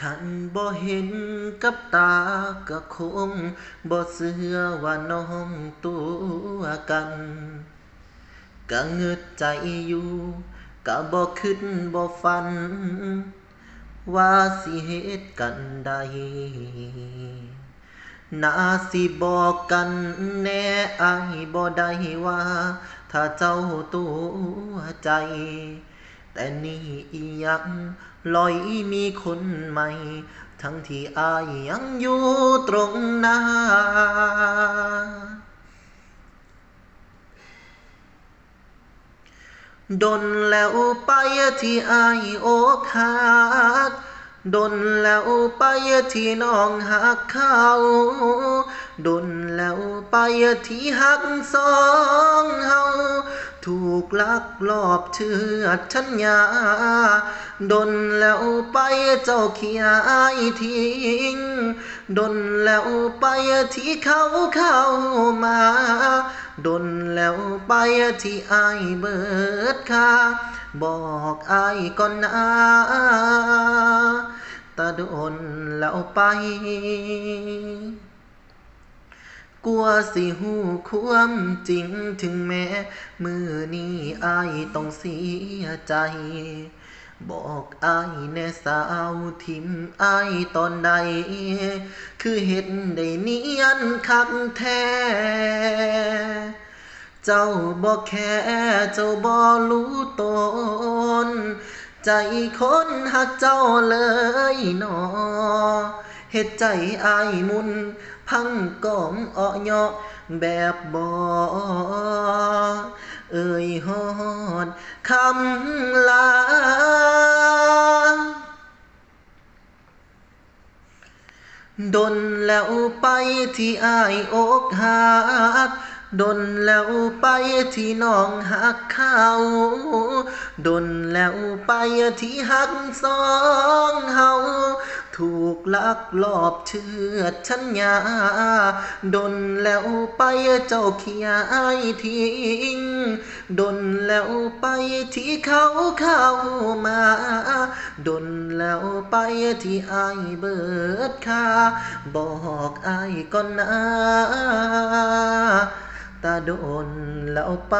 คันบ่เห็นกับตาก็คงบ่เชื่อว่าน้องตัวกันก็เงึดใจอยู่ก็บ่คิดบ่ฝัน ว่าสิเฮ็ดกันได้น่าสิบอกกันแน่อายบ่ได้ว่า ถ้าเจ้าตัวใจ แต่นี่อียังลอยมีคนใหม่ ทั้งที่อายยังอยู่ตรงหน้า ดนแล้วไปที่อายโอกหักดนแล้วไปที่น้องหักเขา ดนแล้วไปที่หักสองเฮาถูกลักลอบเชื่อชัญญาดนแล้วไปเจ้าเขียยทิ้งดนแล้วไปที่เขาเข้ามาดนแล้วไปที่ไอเบิดค่าบอกไอก่อนนะตาโดนแล้วไป กลัวสิหูความจริงถึงแม้ มือนี้อายต้องเสียใจ บอกอายแน่สาวทิมอายตอนใด คือเห็นได้เนียนคักแท้เจ้าบ่แค่เจ้าบ่รู้ตน ใจคนหักเจ้าเลยหนอเฮ็ดใจอายมุน พังกองอ้อยอแบบบ่เอ่ยฮอดคำลาดนแล้วไปที่อายอกหักดนแล้วไปที่น้องหักเขาดนแล้วไปที่หักสองเฮา ถูกลักลอบเชื่อดชัญญาดนแล้วไปเจ้าเขียอายทิ้งดนแล้วไปที่เขาเข้ามาดนแล้วไปที่ไอเบิดค่าบอกไอก่อนนะตาโดนแล้วไป